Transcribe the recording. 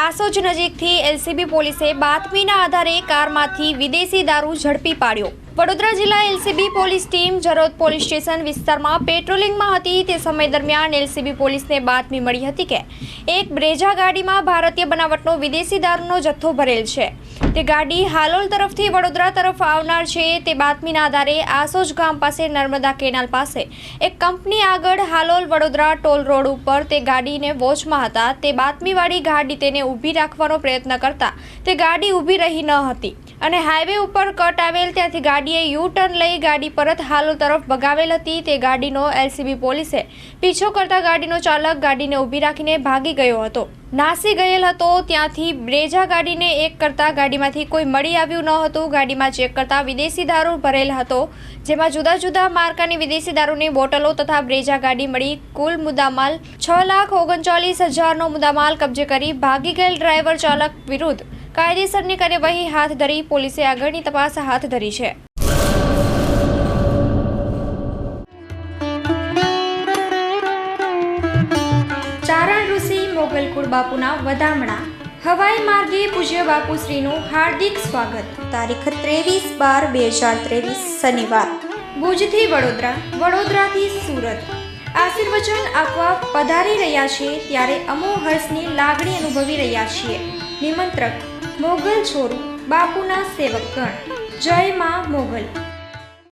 આસોજ નજીકથી એલસીબી પોલીસે બાતમીના આધારે કારમાંથી વિદેશી દારૂ ઝડપી પાડ્યો. વડોદરા જિલ્લા LCB police team Jarod police station વિસ્તારમાં પેટ્રોલિંગમાં હતી. તે સમય દરમિયાન એલસીબી પોલીસને બાતમી મળી હતી કે એક બ્રેઝા ગાડીમાં ભારતીય બનાવટનો વિદેશી દારૂનો જથ્થો ભરેલ છે. તે ગાડી હાલોલ તરફથી વડોદરા તરફ આવનાર છે. તે બાતમીના આધારે આસોજ ગામ પાસે નર્મદા કેનાલ પાસે એક કંપની આગળ હાલોલ વડોદરા ટોલ રોડ ઉપર તે ગાડીને વોચમાં હતા. તે બાતમીવાળી ગાડી તેને ઊભી રાખવાનો પ્રયત્ન કરતા તે ગાડી ઊભી રહી ન હતી. અને હાઈવે ઉપર કટ આવેલ, ત્યાંથી ગાડીએ યુ ટર્ન લઈ ગાડી પરત હાલો તરફ ભગાવેલ હતી. તે ગાડીનો એલસીબી પોલીસે પીછો કરતા ગાડીનો ચાલક ગાડીને ઊભી રાખીને ભાગી ગયો હતો. નાસી ગયેલ હતો, ત્યાંથી બ્રેજા ગાડીને એક કરતા ગાડીમાંથી કોઈ મળી આવ્યું ન હતું. ગાડીમાં ચેક કરતા વિદેશી દારૂ ભરેલ હતો, જેમાં જુદા જુદા માર્કાની વિદેશી દારૂની બોટલો તથા બ્રેજા ગાડી મળી કુલ મુદ્દામાલ છ લાખ ઓગણચાલીસ હજારનો મુદ્દામાલ કબજે કરી ભાગી ગયેલ ડ્રાઈવર ચાલક વિરુદ્ધ કાયદેસરની કાર્યવાહી હાથ ધરી પોલીસે આગળની તપાસ હાથ ધરી છે. ચારણ ઋષિ મોગલકુળ બાપુના વધામણા. હવાઈ માર્ગે પૂજ્ય બાપુશ્રીનું હાર્દિક સ્વાગત. તારીખ ત્રેવીસ બાર બે હજાર ત્રેવીસ, શનિવાર. ભુજથી વડોદરા, વડોદરાથી સુરત. આશીર્વચન આપવા પધારી રહ્યા છે ત્યારે અમો હર્ષની લાગણી અનુભવી રહ્યા છીએ. નિમંત્રક મોગલ છોરું બાપુના સેવકગણ જય માં મોગલ.